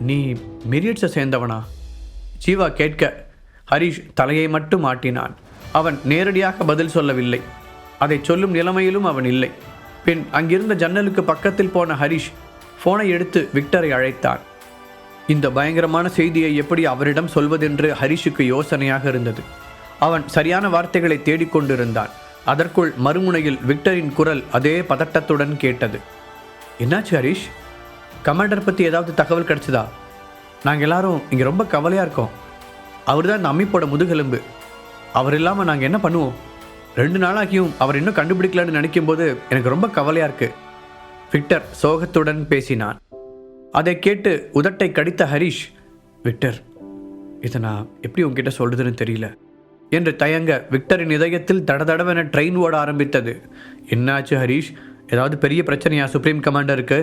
நீ மெரியட்ஸை சேர்ந்தவனா? ஜீவா கேட்க ஹரிஷ் தலையை மட்டும் ஆட்டினான். அவன் நேரடியாக பதில் சொல்லவில்லை. அதை சொல்லும் நிலைமையிலும் அவன் இல்லை. பின் அங்கிருந்த ஜன்னலுக்கு பக்கத்தில் போன ஹரிஷ் ஃபோனை எடுத்து விக்டரை அழைத்தான். இந்த பயங்கரமான செய்தியை எப்படி அவரிடம் சொல்வதென்று ஹரிஷுக்கு யோசனையாக இருந்தது. அவன் சரியான வார்த்தைகளை தேடிக்கொண்டிருந்தான் அதற்குள் மறுமுனையில் விக்டரின் குரல் அதே பதட்டத்துடன் கேட்டது. என்னாச்சு ஹரிஷ்? கமாண்டர் பற்றி ஏதாவது தகவல் கிடச்சிதா? நாங்கள் எல்லாரும் இங்கே ரொம்ப கவலையாக இருக்கோம். அவர் தான் இந்த அமைப்போட முதுகெலும்பு. அவர் இல்லாமல் நாங்கள் என்ன பண்ணுவோம்? ரெண்டு நாளாகியும் அவர் இன்னும் கண்டுபிடிக்கலன்னு நினைக்கும் போது எனக்கு ரொம்ப கவலையாக இருக்குது விக்டர் சோகத்துடன் பேசினான் அதை கேட்டு உதட்டை கடித்த ஹரிஷ் விக்டர் இதை நான் எப்படி உங்ககிட்ட சொல்கிறதுன்னு தெரியல என்று தயங்க விக்டரின் இதயத்தில் தடதடவென ட்ரெயின் ஓட ஆரம்பித்தது. என்னாச்சு ஹரிஷ்? ஏதாவது பெரிய பிரச்சனையா? சுப்ரீம் கமாண்டருக்கு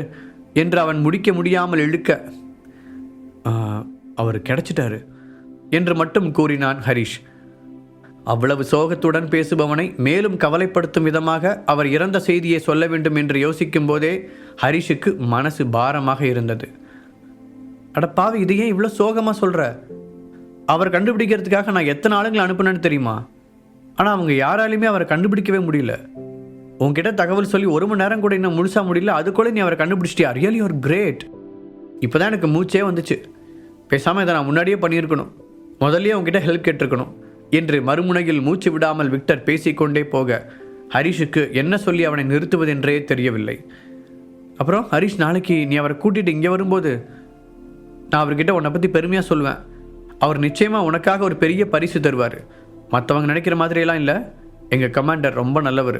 என்று அவன் முடிக்க முடியாமல் இழுக்க அவர் கிடைச்சிட்டாரு என்று மட்டும் கூறினான் ஹரிஷ். அவ்வளவு சோகத்துடன் பேசுபவனை மேலும் கவலைப்படுத்தும் விதமாக அவர் இறந்த செய்தியை சொல்ல வேண்டும் என்று யோசிக்கும் போதே ஹரிஷுக்கு மனசு பாரமாக இருந்தது. அடப்பாவி இது ஏன் இவ்வளோ சோகமாக சொல்கிற அவர் கண்டுபிடிக்கிறதுக்காக நான் எத்தனை ஆளுங்களை அனுப்புனேன்னு தெரியுமா? ஆனால் அவங்க யாராலையுமே அவரை கண்டுபிடிக்கவே முடியல. உங்ககிட்ட தகவல் சொல்லி ஒரு மணி நேரம் கூட இன்னும் முழுசாக முடியல அதுக்குள்ளே நீ அவரை கண்டுபிடிச்சிட்டியா? ரியல் ஒரு கிரேட் இப்போ தான் எனக்கு மூச்சே வந்துச்சு. பேசாமல் இதை நான் முன்னாடியே பண்ணியிருக்கணும். முதல்லயே உங்ககிட்ட ஹெல்ப் கேட்டிருக்கணும். என்று மறுமுனையில் மூச்சு விடாமல் விக்டர் பேசிக்கொண்டே போக ஹரிஷுக்கு என்ன சொல்லி அவனை நிறுத்துவதென்றே தெரியவில்லை. அப்புறம் ஹரிஷ் நாளைக்கு நீ அவரை கூட்டிகிட்டு இங்கே வரும்போது நான் அவர்கிட்ட உன்னை பற்றி பெருமையாக சொல்லுவேன் அவர் நிச்சயமாக உனக்காக ஒரு பெரிய பரிசு தருவார். மற்றவங்க நினைக்கிற மாதிரியெல்லாம் இல்லை. எங்கள் கமாண்டர் ரொம்ப நல்லவர்.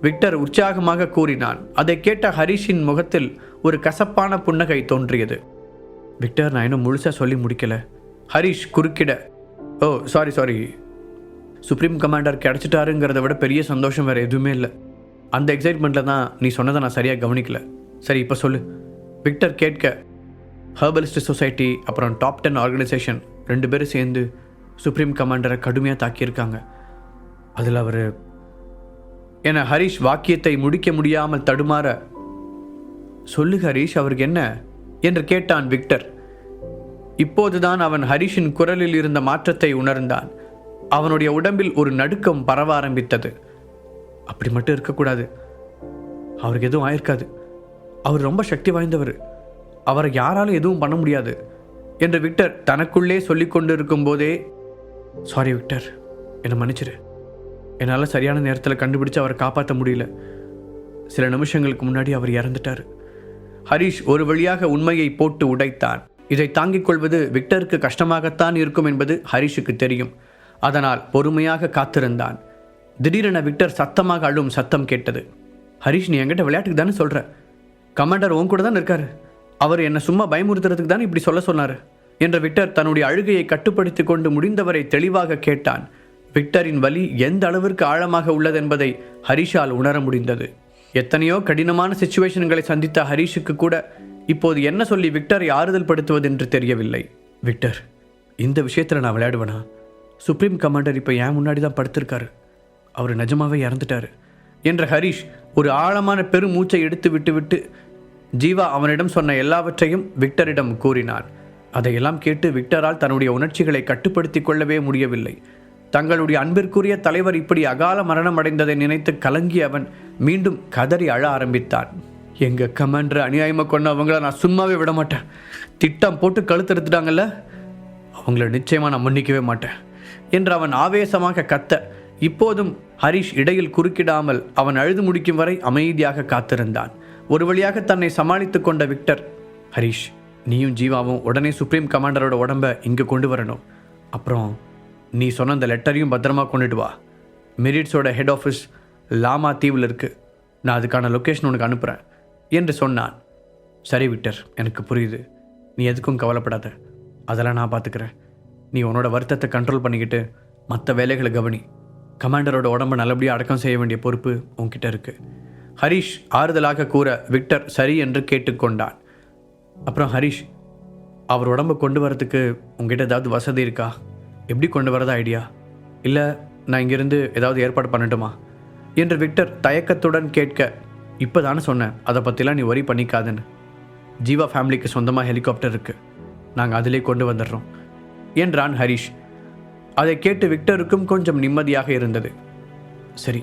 விக்டர் உற்சாகமாக கூறினான். அதை கேட்ட ஹரிஷின் முகத்தில் ஒரு கசப்பான புன்னகை தோன்றியது. விக்டர் நான் இன்னும் முழுசாக சொல்லி முடிக்கல. ஹரிஷ் குறுக்கிட oh sorry sorry supreme commander கிடச்சிட்டாருங்கிறத விட பெரிய சந்தோஷம் வேறு எதுவுமே இல்லை. அந்த எக்ஸைட்மெண்ட்டில் தான் நீ சொன்னதை நான் சரியாக கவனிக்கல. சரி இப்போ சொல்லு. விக்டர் கேட்க ஹர்பலிஸ்ட் சொசைட்டி அப்புறம் டாப் டென் ஆர்கனைசேஷன் ரெண்டு பேரும் சேர்ந்து சுப்ரீம் கமாண்டரை கடுமையாக தாக்கியிருக்காங்க. அதில் அவர் என ஹரிஷ் வாக்கியத்தை முடிக்க முடியாமல் தடுமாற சொல்லு ஹரிஷ் அவருக்கு என்ன? என்று கேட்டான் விக்டர். இப்போதுதான் அவன் ஹரிஷின் குரலில் இருந்த மாற்றத்தை உணர்ந்தான். அவனுடைய உடம்பில் ஒரு நடுக்கம் பரவ ஆரம்பித்தது. அப்படி மட்டும் இருக்கக்கூடாது. அவருக்கு எதுவும் ஆயிருக்காது. அவர் ரொம்ப சக்தி வாய்ந்தவர். அவரை யாராலும் எதுவும் பண்ண முடியாது. என்று விக்டர் தனக்குள்ளே சொல்லிக் கொண்டிருக்கும் போதே சாரி விக்டர். என்னை மன்னிச்சிரு. என்னால் சரியான நேரத்தில் கண்டுபிடிச்சு அவரை காப்பாற்ற முடியல. சில நிமிஷங்களுக்கு முன்னாடி அவர் இறந்துட்டார். ஹரிஷ் ஒரு வழியாக உண்மையை போட்டு உடைத்தான். இதை தாங்கிக் கொள்வது விக்டருக்கு கஷ்டமாகத்தான் இருக்கும் என்பது ஹரிஷுக்கு தெரியும். அதனால் பொறுமையாக காத்திருந்தான். திடீரென விக்டர் சத்தமாக அழும் சத்தம் கேட்டது. ஹரிஷ் நீ என்கிட்ட விளையாட்டுக்கு தானே சொல்கிற கமாண்டர் உன் கூட தான் இருக்காரு. அவர் என்னை சும்மா பயமுறுத்துறதுக்கு தானே இப்படி சொல்ல சொன்னார்? என்ற விக்டர் தன்னுடைய அழுகையை கட்டுப்படுத்தி கொண்டு முடிந்தவரை தெளிவாக கேட்டான். விக்டரின் வலி எந்த அளவிற்கு ஆழமாக உள்ளதென்பதை ஹரிஷால் உணர முடிந்தது. எத்தனையோ கடினமான சுச்சுவேஷன்களை சந்தித்த ஹரிஷுக்கு கூட இப்போது என்ன சொல்லி விக்டரை ஆறுதல் படுத்துவது என்று தெரியவில்லை. விக்டர் இந்த விஷயத்தில் நான் விளையாடுவேனா? சுப்ரீம் கமாண்டர் இப்போ ஏன் முன்னாடி தான் படுத்திருக்காரு. அவர் நிஜமாவே இறந்துட்டாரு. என்ற ஹரிஷ் ஒரு ஆழமான பெருமூச்சை எடுத்து விட்டுவிட்டு ஜீவா அவனிடம் சொன்ன எல்லாவற்றையும் விக்டரிடம் கூறினான் அதையெல்லாம் கேட்டு விக்டரால் தன்னுடைய உணர்ச்சிகளை கட்டுப்படுத்திக் கொள்ளவே முடியவில்லை. தங்களுடைய அன்பிற்குரிய தலைவர் இப்படி அகால மரணம் அடைந்ததை நினைத்து கலங்கி அவன் மீண்டும் கதறி அழ ஆரம்பித்தான். எங்க கமாண்டர் அநியாயமாக கொண்ட அவங்கள நான் சும்மாவே விட மாட்டேன். திட்டம் போட்டு கழுத்தெடுத்துட்டாங்கல்ல அவங்கள நிச்சயமாக நான் மன்னிக்கவே மாட்டேன் என்று அவன் ஆவேசமாக கத்த இப்போதும் ஹரிஷ் இடையில் குறுக்கிடாமல் அவன் அழுது முடிக்கும் வரை அமைதியாக காத்திருந்தான். ஒரு வழியாக தன்னை சமாளித்து கொண்ட விக்டர் ஹரிஷ் நீயும் ஜீவாவும் உடனே சுப்ரீம் கமாண்டரோட உடம்ப இங்கே கொண்டு வரணும். அப்புறம் நீ சொன்ன அந்த லெட்டரையும் பத்திரமா கொண்டுட்டு வா. மெரிட்ஸோட ஹெட் ஆஃபீஸ் லாமா தீவில் இருக்கு. நான் அதுக்கான லொக்கேஷன் உனக்கு அனுப்புகிறேன் என்று சொன்னான். சரி விக்டர் எனக்கு புரியுது. நீ எதுக்கும் கவலைப்படாத. அதெல்லாம் நான் பார்த்துக்கிறேன் நீ உன்னோட வருத்தத்தை கண்ட்ரோல் பண்ணிக்கிட்டு மற்ற வேலைகளை கவனி. கமாண்டரோட உடம்ப நல்லபடியாக அடக்கம் செய்ய வேண்டிய பொறுப்பு உன்கிட்ட இருக்கு. ஹரிஷ் ஆறுதலாக கூற விக்டர் சரி என்று கேட்டுக்கொண்டான். அப்புறம் ஹரிஷ் அவர் உடம்ப கொண்டு வரதுக்கு உங்ககிட்ட ஏதாவது வசதி இருக்கா? எப்படி கொண்டு வரதா ஐடியா? இல்லை நான் இங்கிருந்து ஏதாவது ஏற்பாடு பண்ணட்டுமா? என்று விக்டர் தயக்கத்துடன் கேட்க இப்போ தானே சொன்னேன் அதை பற்றிலாம் நீ ஒரி பண்ணிக்காதுன்னு. ஜீவா ஃபேமிலிக்கு சொந்தமாக ஹெலிகாப்டர் இருக்குது நாங்கள் அதிலே கொண்டு வந்துடுறோம் என்றான் ஹரிஷ். அதை கேட்டு விக்டருக்கும் கொஞ்சம் நிம்மதியாக இருந்தது. சரி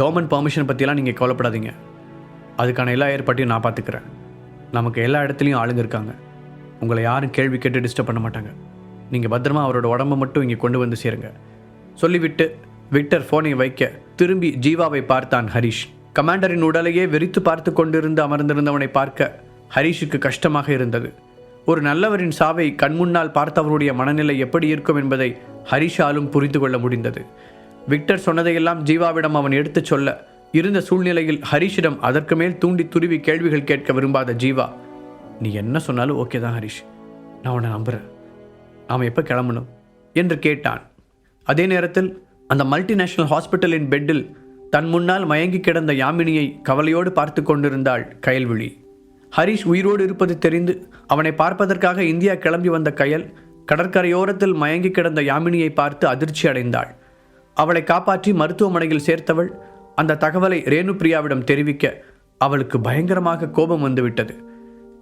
கவர்மெண்ட் பர்மிஷன் பற்றிலாம் நீங்கள் கவலைப்படாதீங்க. அதுக்கான எல்லா ஏற்பாட்டையும் நான் பார்த்துக்கிறேன் நமக்கு எல்லா இடத்துலையும் ஆளுங்க இருக்காங்க. உங்களை யாரும் கேள்வி கேட்டு டிஸ்டர்ப் பண்ண மாட்டாங்க. நீங்கள் பத்திரமா அவரோட உடம்பை மட்டும் இங்கே கொண்டு வந்து சேருங்க. சொல்லிவிட்டு விக்டர் ஃபோனை வைக்க திரும்பி ஜீவாவை பார்த்தான் ஹரிஷ். கமாண்டரின் உடலையே வெறித்து பார்த்து கொண்டிருந்து அமர்ந்திருந்தவனை பார்க்க ஹரிஷுக்கு கஷ்டமாக இருந்தது. ஒரு நல்லவரின் சாவை கண்முன்னால் பார்த்தவருடைய மனநிலை எப்படி இருக்கும் என்பதை ஹரிஷாலும் புரிந்து கொள்ள முடிந்தது. விக்டர் சொன்னதையெல்லாம் ஜீவாவிடம் அவன் எடுத்துச் சொல்ல இருந்த சூழ்நிலையில் ஹரிஷிடம் அதற்கு மேல் தூண்டி துருவி கேள்விகள் கேட்க விரும்பாத ஜீவா நீ என்ன சொன்னாலும் ஓகே தான் ஹரிஷ். நான் உன்னை நம்புகிறேன் அவன் எப்போ கிளம்பணும்? என்று கேட்டான். அதே நேரத்தில் அந்த மல்டிநேஷனல் ஹாஸ்பிட்டலின் பெட்டில் தன் முன்னால் மயங்கி கிடந்த யாமினியை கவலையோடு பார்த்து கொண்டிருந்தாள் கயல்விழி. ஹரிஷ் உயிரோடு இருப்பது தெரிந்து அவனை பார்ப்பதற்காக இந்தியா கிளம்பி வந்த கயல் கடற்கரையோரத்தில் மயங்கி கிடந்த யாமினியை பார்த்து அதிர்ச்சி அடைந்தாள். அவளை காப்பாற்றி மருத்துவமனையில் சேர்த்தவள் அந்த தகவலை ரேணுபிரியாவிடம் தெரிவிக்க அவளுக்கு பயங்கரமாக கோபம் வந்துவிட்டது.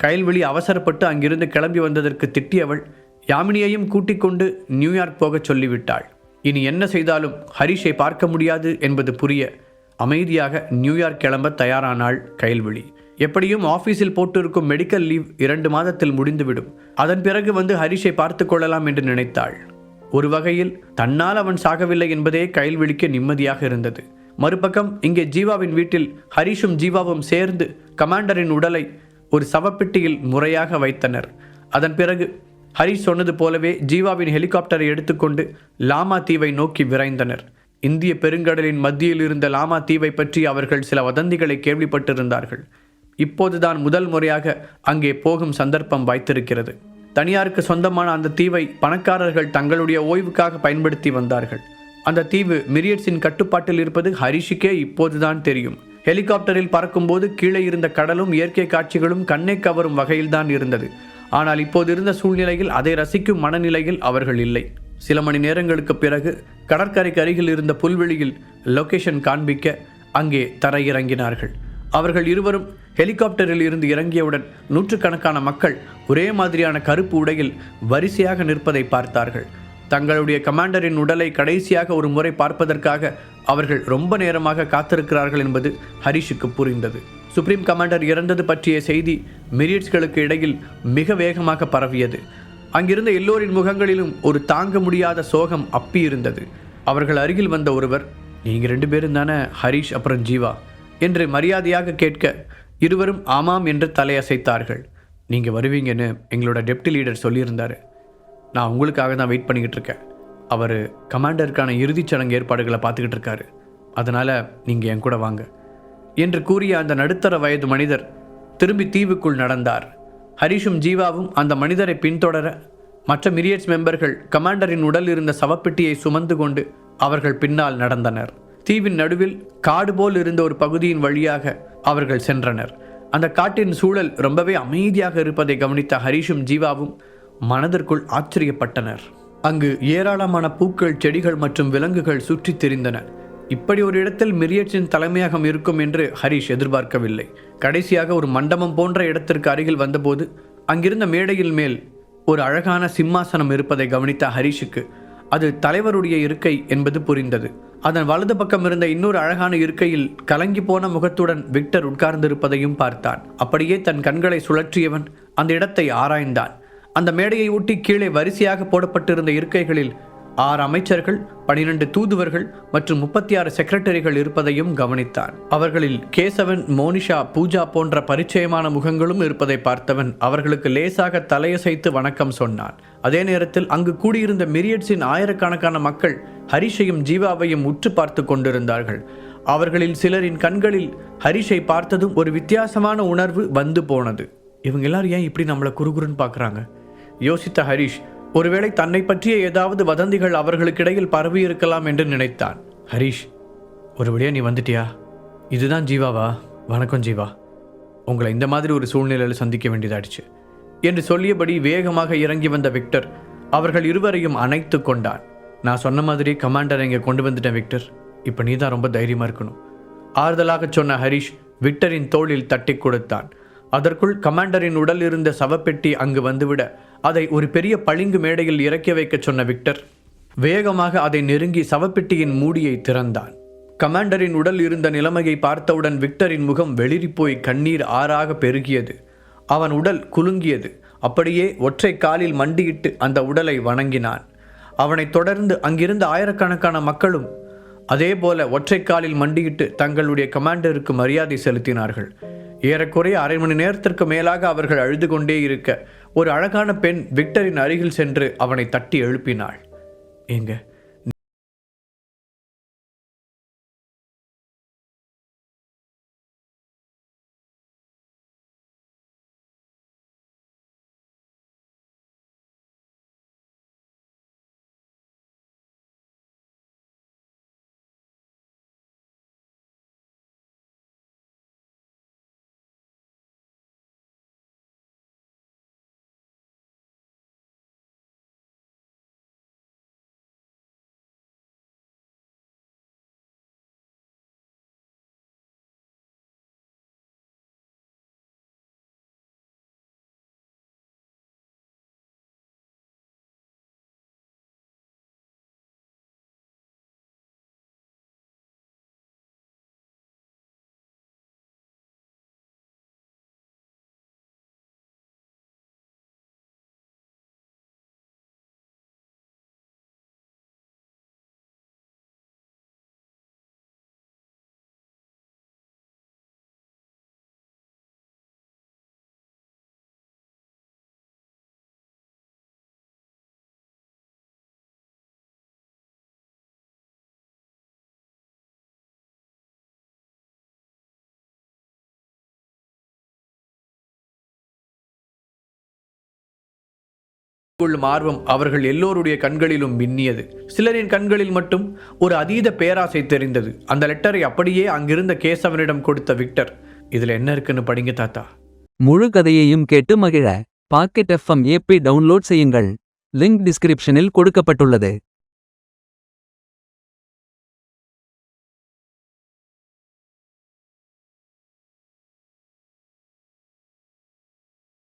கயல்விழி அவசரப்பட்டு அங்கிருந்து கிளம்பி வந்ததற்கு திட்டியவள் யாமினியையும் கூட்டிக் கொண்டு நியூயார்க் போகச் சொல்லிவிட்டாள். இனி என்ன செய்தாலும் ஹரிஷை பார்க்க முடியாது என்பது புரிய அமைதியாக நியூயார்க் கிளம்ப தயாரானாள் கைல்விழி எப்படியும் ஆஃபீஸில் போட்டிருக்கும் மெடிக்கல் லீவ் இரண்டு மாதத்தில் முடிந்துவிடும். அதன் பிறகு வந்து ஹரிஷை பார்த்து கொள்ளலாம் என்று நினைத்தாள். ஒரு வகையில் தன்னால் அவன் சாகவில்லை என்பதே கைல்விழிக்கு நிம்மதியாக இருந்தது. மறுபக்கம் இங்கே ஜீவாவின் வீட்டில் ஹரிஷும் ஜீவாவும் சேர்ந்து கமாண்டரின் உடலை ஒரு சவப்பெட்டியில் முறையாக வைத்தனர். அதன் பிறகு ஹரிஷ் சொன்னது போலவே ஜீவாவின் ஹெலிகாப்டரை எடுத்துக்கொண்டு லாமா தீவை நோக்கி விரைந்தனர். இந்திய பெருங்கடலின் மத்தியில் இருந்த லாமா தீவை பற்றி அவர்கள் சில வதந்திகளை கேள்விப்பட்டிருந்தார்கள். இப்போதுதான் முதல் முறையாக அங்கே போகும் சந்தர்ப்பம் வாய்த்திருக்கிறது. தனியாருக்கு சொந்தமான அந்த தீவை பணக்காரர்கள் தங்களுடைய ஓய்வுக்காக பயன்படுத்தி வந்தார்கள். அந்த தீவு மிரியட்ஸின் கட்டுப்பாட்டில் இருப்பது ஹரிஷுக்கே இப்போதுதான் தெரியும். ஹெலிகாப்டரில் பறக்கும்போது கீழே இருந்த கடலும் இயற்கை காட்சிகளும் கண்ணை கவரும் வகையில்தான் இருந்தது. ஆனால் இப்போது இருந்த சூழ்நிலையில் அதை ரசிக்கும் மனநிலையில் அவர்கள் இல்லை. சில மணி நேரங்களுக்கு பிறகு கடற்கரைக்கு அருகில் இருந்த புல்வெளியில் லொகேஷன் காண்பிக்க அங்கே தரையிறங்கினார்கள். அவர்கள் இருவரும் ஹெலிகாப்டரில் இருந்து இறங்கியவுடன் நூற்றுக்கணக்கான மக்கள் ஒரே மாதிரியான கருப்பு உடையில் வரிசையாக நிற்பதை பார்த்தார்கள். தங்களுடைய கமாண்டரின் உடலை கடைசியாக ஒரு முறை பார்ப்பதற்காக அவர்கள் ரொம்ப நேரமாக காத்திருக்கிறார்கள் என்பது ஹரிஷுக்கு புரிந்தது. சுப்ரீம் கமாண்டர் இறந்தது பற்றிய செய்தி மிரியட்ஸ்களுக்கு இடையில் மிக வேகமாக பரவியது. அங்கிருந்த எல்லோரின் முகங்களிலும் ஒரு தாங்க முடியாத சோகம் அப்பி இருந்தது அவர்கள் அருகில் வந்த ஒருவர் நீங்கள் ரெண்டு பேரும் தானே ஹரிஷ் அப்புறம் ஜீவா? என்று மரியாதையாக கேட்க இருவரும் ஆமாம் என்று தலையசைத்தார்கள். நீங்கள் வருவீங்கன்னு எங்களோட டெப்டி லீடர் சொல்லியிருந்தார். நான் உங்களுக்காக தான் வெயிட் பண்ணிக்கிட்டு இருக்கேன். அவர் கமாண்டருக்கான இறுதிச் சடங்கு ஏற்பாடுகளை பார்த்துக்கிட்டு இருக்காரு. அதனால் நீங்கள் என் கூட வாங்க என்று கூறிய அந்த நடுத்தர வயது மனிதர் திரும்பி தீவுக்குள் நடந்தார். ஹரிஷும் ஜீவாவும் அந்த மனிதரை பின்தொடர மற்ற மிரியட்ஸ் மெம்பர்கள் கமாண்டரின் உடல் இருந்த சவப்பெட்டியை சுமந்து கொண்டு அவர்கள் பின்னால் நடந்தனர். தீவின் நடுவில் காடு போல் இருந்த ஒரு பகுதியின் வழியாக அவர்கள் சென்றனர். அந்த காட்டின் சூழல் ரொம்பவே அமைதியாக இருப்பதை கவனித்த ஹரிஷும் ஜீவாவும் மனதிற்குள் ஆச்சரியப்பட்டனர். அங்கு ஏராளமான பூக்கள் செடிகள் மற்றும் விலங்குகள் சுற்றித் திரிந்தன. இப்படி ஒரு இடத்தில் மிரியட்ஸின் தலைமையகம் இருக்கும் என்று ஹரிஷ் எதிர்பார்க்கவில்லை. கடைசியாக ஒரு மண்டபம் போன்ற இடத்திற்கு அருகில் வந்தபோது அங்கிருந்த மேடையில் மேல் ஒரு அழகான சிம்மாசனம் இருப்பதை கவனித்த ஹரிஷுக்கு அது தலைவருடைய இருக்கை என்பது புரிந்தது. அதன் வலது பக்கம் இருந்த இன்னொரு அழகான இருக்கையில் கலங்கி போன முகத்துடன் விக்டர் உட்கார்ந்திருப்பதையும் பார்த்தான். அப்படியே தன் கண்களை சுழற்றியவன் அந்த இடத்தை ஆராய்ந்தான். அந்த மேடையை ஒட்டி கீழே வரிசையாக போடப்பட்டிருந்த இருக்கைகளில் ஆறு அமைச்சர்கள் பனிரெண்டு தூதுவர்கள் மற்றும் முப்பத்தி ஆறு செக்ரட்டரிகள் இருப்பதையும் கவனித்தான். அவர்களில் கேசவன் மோனிஷா பூஜா போன்ற பரிச்சயமான முகங்களும் இருப்பதை பார்த்தவன் அவர்களுக்கு லேசாக தலையசைத்து வணக்கம் சொன்னான். அதே நேரத்தில் அங்கு கூடியிருந்த மிரியட்ஸின் ஆயிரக்கணக்கான மக்கள் ஹரிஷையும் ஜீவாவையும் உற்று பார்த்து கொண்டிருந்தார்கள். அவர்களில் சிலரின் கண்களில் ஹரிஷை பார்த்ததும் ஒரு வித்தியாசமான உணர்வு வந்து போனது. இவங்க எல்லாரும் ஏன் இப்படி நம்மளை குறுகுறுன்னு பார்க்குறாங்க? யோசித்த ஹரிஷ் ஒருவேளை தன்னை பற்றிய ஏதாவது வதந்திகள் அவர்களுக்கிடையில் பரவி இருக்கலாம் என்று நினைத்தான். ஹரிஷ் ஒரு நீ வந்துட்டியா? இதுதான் ஜீவாவா? வணக்கம் ஜீவா. உங்களை இந்த மாதிரி ஒரு சூழ்நிலையில் சந்திக்க வேண்டியதாயிடுச்சு. என்று சொல்லியபடி வேகமாக இறங்கி வந்த விக்டர் அவர்கள் இருவரையும் அணைத்து கொண்டான். நான் சொன்ன மாதிரி கமாண்டரை இங்கே கொண்டு வந்துட்டேன் விக்டர். இப்போ நீ தான் ரொம்ப தைரியமாக இருக்கணும். ஆறுதலாக சொன்ன ஹரிஷ் விக்டரின் தோளில் தட்டி கொடுத்தான். அதற்குள் கமாண்டரின் உடல் இருந்த சவப்பெட்டி அங்கு வந்துவிட அதை ஒரு பெரிய பளிங்கு மேடையில் இறக்கி வைக்கச் சொன்ன விக்டர் வேகமாக அதை நெருங்கி சவப்பெட்டியின் மூடியை திறந்தான். கமாண்டரின் உடல் இருந்த நிலைமையை பார்த்தவுடன் விக்டரின் முகம் வெளிரிப்போய் கண்ணீர் ஆறாக பெருகியது. அவன் உடல் குலுங்கியது. அப்படியே ஒற்றை காலில் மண்டியிட்டு அந்த உடலை வணங்கினான். அவனைத் தொடர்ந்து அங்கிருந்த ஆயிரக்கணக்கான மக்களும் அதேபோல ஒற்றை காலில் மண்டியிட்டு தங்களுடைய கமாண்டருக்கு மரியாதை செலுத்தினார்கள். ஏறக்குறைய அரை மணி நேரத்திற்கு மேலாக அவர்கள் அழுது கொண்டே இருக்க ஒரு அழகான பெண் விக்டரின் அருகில் சென்று அவனை தட்டி எழுப்பினாள். ஏங்க கொள்ளும் ஆர்வம் அவர்கள் எல்லோருடைய கண்களிலும் மின்னியது. சிலரின் கண்களில் மட்டும் ஒரு அதீத பேராசை தெரிந்தது. அந்த லெட்டரை அப்படியே அங்கிருந்த கேசவனிடம் கொடுத்த விக்டர் இதுல என்ன இருக்குன்னு படிங்க தாத்தா. முழு கதையையும் கேட்டு மகிழ. பாக்கெட் எஃப்எம் ஏபி டவுன்லோட் செய்யுங்கள். லிங்க் டிஸ்கிரிப்ஷனில் கொடுக்கப்பட்டுள்ளது.